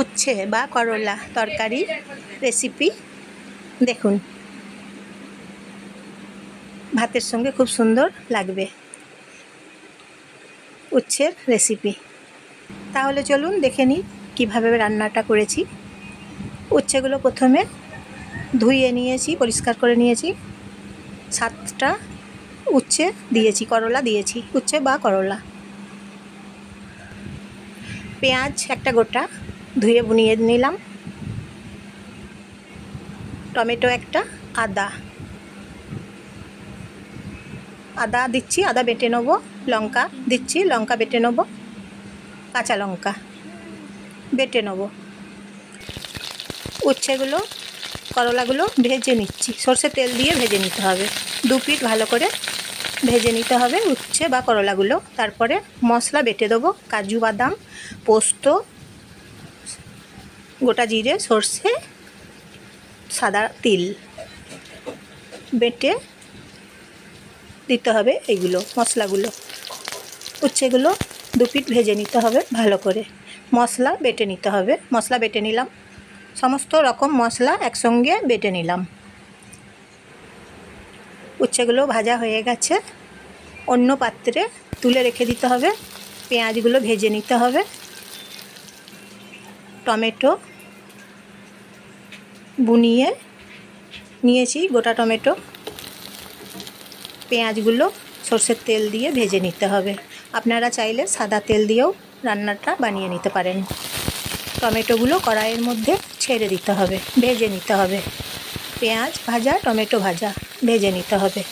উচ্ছে বা করলা তরকারি রেসিপি দেখুন। ভাতের সঙ্গে খুব সুন্দর লাগবে উচ্ছের রেসিপি তাহলে চলুন দেখে নিই কীভাবে রান্নাটা করেছি। উচ্ছেগুলো প্রথমে ধুয়ে নিয়েছি, পরিষ্কার করে নিয়েছি। সাতটা উচ্ছে দিয়েছি, করলা দিয়েছি, উচ্ছে বা করলা। পেঁয়াজ একটা গোটা ধুয়ে বুনিয়ে নিলাম। টমেটো একটা, আদা। আদা দিচ্ছি, আদা বেটে নেব, লঙ্কা দিচ্ছি, লঙ্কা বেটে নেব, কাঁচা লঙ্কা বেটে নেব। উচ্ছেগুলো, করলাগুলো ভেজে নিচ্ছি। সর্ষে তেল দিয়ে ভেজে নিতে হবে। দু পিঠ ভালো করে ভেজে নিতে হবে উচ্ছে বা করলাগুলো। তারপরে মশলা বেটে দেবো, কাজু বাদাম, পোস্ত গোটা জিরে, সর্ষে, সাদা তিল বেটে দিতে হবে এইগুলো মশলাগুলো। উচ্ছেগুলো দু পিঠ ভেজে নিতে হবে ভালো করে। মশলা বেটে নিতে হবে। মশলা বেটে নিলাম। সমস্ত রকম মশলা একসঙ্গে বেটে নিলাম। উচ্ছেগুলো ভাজা হয়ে গেছে। অন্য পাত্রে তুলে রেখে দিতে হবে। পেঁয়াজগুলো ভেজে নিতে হবে। টমেটো বুনিয়ে নিয়েছি গোটা টমেটো। পেঁয়াজগুলো সর্ষের তেল দিয়ে ভেজে নিতে হবে। আপনারা চাইলে সাদা তেল দিয়েও রান্নাটা বানিয়ে নিতে পারেন। টমেটোগুলো কড়াইয়ের মধ্যে ছেড়ে দিতে হবে, ভেজে নিতে হবে। পেঁয়াজ ভাজা, টমেটো ভাজা, ভেজে নিতে হবে।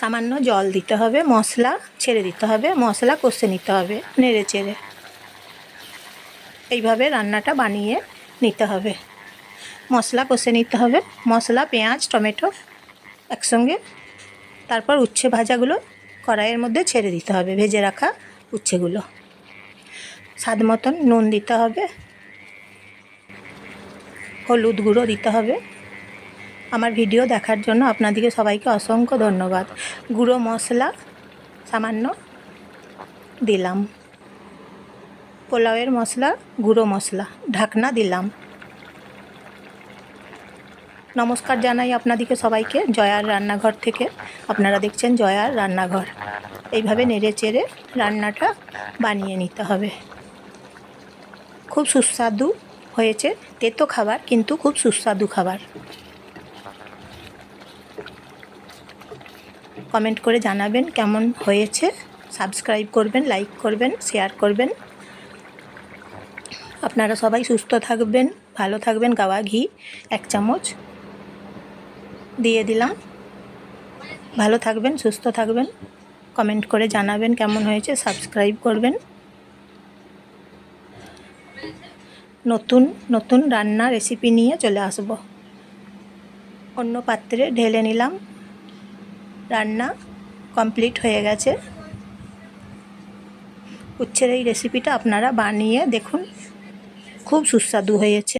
সামান্য জল দিতে হবে, মশলা ছেড়ে দিতে হবে, মশলা কষে নিতে হবে নেড়ে চেড়ে এইভাবে রান্নাটা বানিয়ে নিতে হবে। মশলা কষে নিতে হবে। মশলা, পেঁয়াজ, টমেটো একসঙ্গে। তারপর উচ্ছে ভাজাগুলো কড়াইয়ের মধ্যে ছেড়ে দিতে হবে, ভেজে রাখা উচ্ছেগুলো। স্বাদ মতন নুন দিতে হবে। হলুদ গুঁড়ো দিতে হবে। আমার ভিডিও দেখার জন্য আপনাদেরকে সবাইকে অসংখ্য ধন্যবাদ। গুঁড়ো মশলা সামান্য দিলাম। পোলাওয়ের মশলা, গুঁড়ো মশলা, ঢাকনা দিলাম। নমস্কার জানাই আপনাদেরকে সবাইকে, জয়ার রান্নাঘর থেকে। আপনারা দেখছেন জয়ার রান্নাঘর। এইভাবে নেড়ে চেড়ে রান্নাটা বানিয়ে নিতে হবে। খুব সুস্বাদু হয়েছে, তেতো খাবার, কিন্তু খুব সুস্বাদু খাবার। কমেন্ট করে জানাবেন কেমন হয়েছে। সাবস্ক্রাইব করবেন, লাইক করবেন, শেয়ার করবেন। আপনারা সবাই সুস্থ থাকবেন, ভালো থাকবেন, গাওয়া ঘি, এক চামচ। দিয়ে দিলাম। ভালো থাকবেন, সুস্থ থাকবেন। কমেন্ট করে জানাবেন কেমন হয়েছে, সাবস্ক্রাইব করবেন। নতুন নতুন রান্না রেসিপি নিয়ে চলে আসব। অন্য পাত্রে ঢেলে নিলাম। রান্না কমপ্লিট হয়ে গেছে। উচ্ছের এই রেসিপিটা আপনারা বানিয়ে দেখুন। খুব সুস্বাদু হয়েছে।